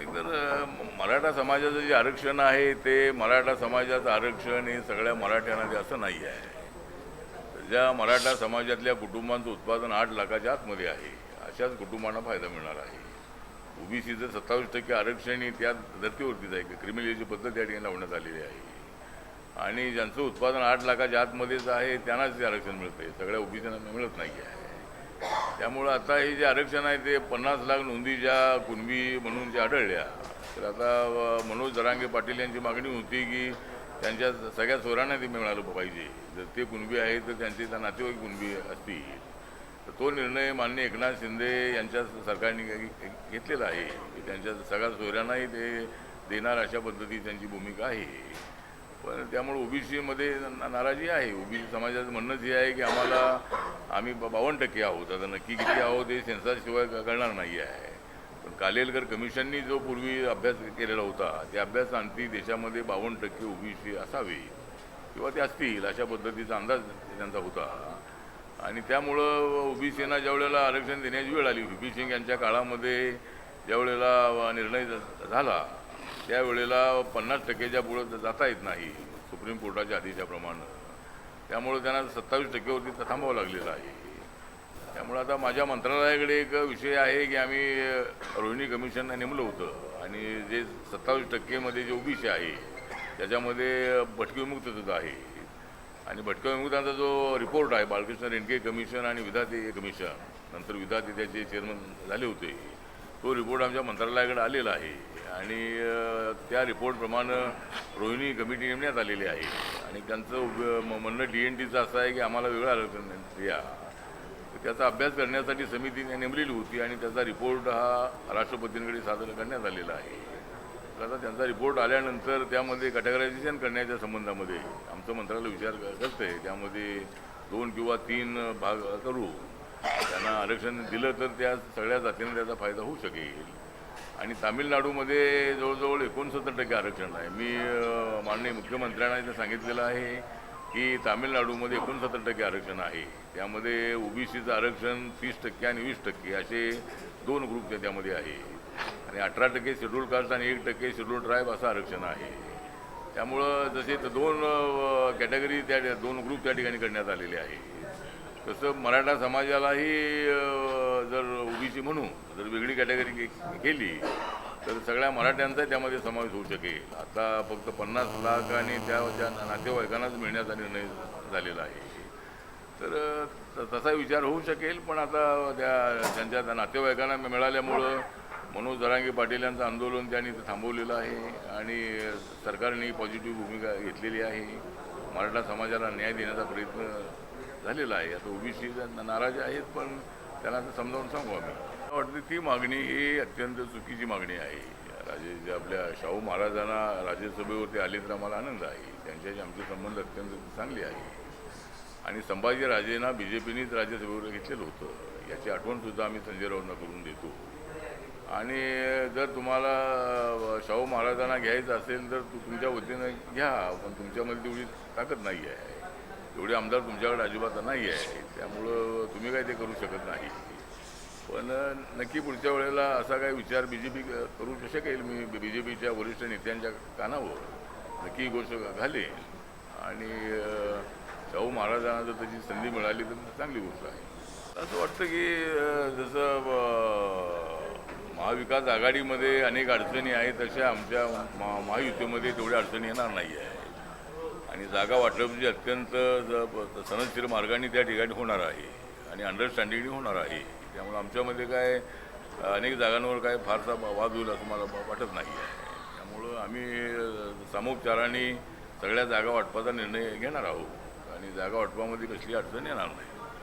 एकतर मराठा समाजाचं जे आरक्षण आहे ते मराठा समाजाचं आरक्षण हे सगळ्या मराठ्यांना ते असं नाही आहे. ज्या मराठा समाजातल्या कुटुंबांचं उत्पादन आठ लाखाच्या आतमध्ये आहे अशाच कुटुंबांना फायदा मिळणार आहे. ओबीसीचं सत्तावीस टक्के आरक्षण हे त्या धर्तीवरतीच आहे क्रिमिनलची पद्धत त्या ठिकाणी लावण्यात आलेली आहे. आणि ज्यांचं उत्पादन आठ लाखाच्या आतमध्येच आहे त्यांनाच ते आरक्षण मिळतं आहे सगळ्या ओबीसीना मिळत नाही आहे. त्यामुळं आता हे जे आरक्षण आहे ते पन्नास लाख नोंदी ज्या कुणबी म्हणून ज्या आढळल्या तर आता मनोज जरांगे पाटील यांची मागणी होती की त्यांच्या सगळ्या चोरांना ते मिळालं पाहिजे. जर ते कुणबी आहे तर त्यांचे त्या नातेवाईक कुणबी असतील. तर तो निर्णय माननीय एकनाथ शिंदे यांच्या सरकारने घेतलेला आहे. की त्यांच्या सगळ्या सोयऱ्यांनाही ते देणार अशा पद्धती त्यांची भूमिका आहे. पण त्यामुळे ओबीसीमध्ये नाराजी आहे. ओबीसी समाजाचं म्हणणंच हे आहे की आम्हाला आम्ही बावन्न टक्के आहोत. आता नक्की किती आहोत हे सेन्सारशिवाय कळणार नाही आहे. पण कालेलकर कमिशननी जो पूर्वी अभ्यास केलेला होता त्या अभ्यासांती देशामध्ये बावन्न टक्के ओबीसी असावे किंवा ते असतील अशा पद्धतीचा अंदाज त्यांचा होता. आणि त्यामुळं ओबीसींना ज्या वेळेला आरक्षण देण्याची वेळ आली व्ही पी सिंग यांच्या काळामध्ये ज्या वेळेला निर्णय झाला त्यावेळेला पन्नास टक्केच्या पुढं जाता येत नाही सुप्रीम कोर्टाच्या आदेशाप्रमाणे त्यामुळे त्यांना सत्तावीस टक्केवरती थांबावं लागलेलं आहे. त्यामुळे आता माझ्या मंत्रालयाकडे एक विषय आहे की आम्ही रोहिणी कमिशन नेमलं होतं आणि जे सत्तावीस टक्केमध्ये जे ओबीसी आहे त्याच्यामध्ये भटकी विमुक्त सुद्धा आहे. आणि भटका विमुक्तांचा जो रिपोर्ट आहे बालकृष्ण रेणके कमिशन आणि विधाते कमिशन नंतर विधाते त्याचे चेअरमन झाले होते तो रिपोर्ट आमच्या मंत्रालयाकडे आलेला आहे. आणि त्या रिपोर्टप्रमाणे रोहिणी कमिटी नेमण्यात आलेली आहे. आणि त्यांचं म्हणणं डी एन टीचं असं आहे की आम्हाला वेगळं आरक्षण द्या. त्याचा अभ्यास करण्यासाठी समितीने नेमलेली होती आणि त्याचा रिपोर्ट हा राष्ट्रपतींकडे सादर करण्यात आलेला आहे. तर आता त्यांचा रिपोर्ट आल्यानंतर त्यामध्ये कॅटेगरायझेशन करण्याच्या संबंधामध्ये आमचं मंत्रालय विचार करते. त्यामध्ये दोन किंवा तीन भाग करू. त्यांना आरक्षण दिलं तर त्या सगळ्या जातींना त्याचा फायदा होऊ शकेल. आणि तामिळनाडूमध्ये जवळजवळ एकोणसत्तर टक्के आरक्षण आहे. मी माननीय मुख्यमंत्र्यांना इथं सांगितलेलं आहे की तामिळनाडूमध्ये एकोणसत्तर टक्के आरक्षण आहे. त्यामध्ये ओबीसीचं आरक्षण तीस टक्के आणि वीस टक्के असे दोन ग्रुप त्यामध्ये आहे. आणि अठरा टक्के शेड्यूल कास्ट आणि एक टक्के शेड्यूल ट्राईब असं आरक्षण आहे. त्यामुळं जसे दोन कॅटेगरी त्या दोन ग्रुप त्या ठिकाणी करण्यात आलेले आहे. तसं मराठा समाजालाही जर ओबीसी म्हणू जर वेगळी कॅटेगरी केली तर सगळ्या मराठ्यांचा त्यामध्ये समावेश होऊ शकेल. आता फक्त पन्नास लाख आणि त्या नातेवाईकांनाच मिळण्याचा निर्णय झालेला आहे. तर त- तसा विचार होऊ शकेल पण आता त्या त्यांच्या त्या नातेवाईकांना मिळाल्यामुळं मनोज दरांगे पाटील यांचं आंदोलन त्यांनी थांबवलेलं आहे आणि सरकारने पॉझिटिव्ह भूमिका घेतलेली आहे. मराठा समाजाला न्याय देण्याचा प्रयत्न झालेला आहे. आता ओबीसी नाराज आहेत पण त्यांना आता समजावून सांगू आम्ही. मला वाटतं ती मागणी ही अत्यंत चुकीची मागणी आहे. राजे जे आपल्या शाहू महाराजांना राज्यसभेवरती आले तर आम्हाला आनंद आहे. त्यांच्याशी आमचे संबंध अत्यंत चांगले आहे. आणि संभाजी राजेंना बी जे पीनेच राज्यसभेवर घेतलेलं होतं. याची आठवणसुद्धा आम्ही संजय राऊंना करून देतो. आणि जर तुम्हाला शाहू महाराजांना घ्यायचं असेल तर तू तुमच्या वतीनं घ्या पण तुमच्यामध्ये तेवढी ताकद नाही आहे. एवढे आमदार तुमच्याकडे अजिबात नाही आहे त्यामुळं तुम्ही काही ते करू शकत नाही. पण नक्की पुढच्या वेळेला असा काही विचार बी जे पी करू शकेल. मी बी जे पीच्या वरिष्ठ नेत्यांच्या कानावर नक्की ही गोष्ट घालेन. आणि शाहू महाराजांना जर त्याची संधी मिळाली तर चांगली गोष्ट आहे. असं वाटतं की जसं महाविकास आघाडीमध्ये अनेक अडचणी आहेत तशा आमच्या महा महायुतीमध्ये तेवढ्या अडचणी येणार नाही आहे आणि जागा वाटप जी अत्यंत ज- सनदशीर मार्गाने त्या ठिकाणी होणार आहे आणि अंडरस्टँडिंगने होणार आहे त्यामुळे आमच्यामध्ये काय अनेक जागांवर काय फारसा वाद होईल असं मला वाटत नाही. आहे त्यामुळं आम्ही अ, सामोपचाराने सगळ्या जागा वाटपाचा निर्णय घेणार आहोत आणि जागा वाटपामध्ये कसली अडचण येणार नाही.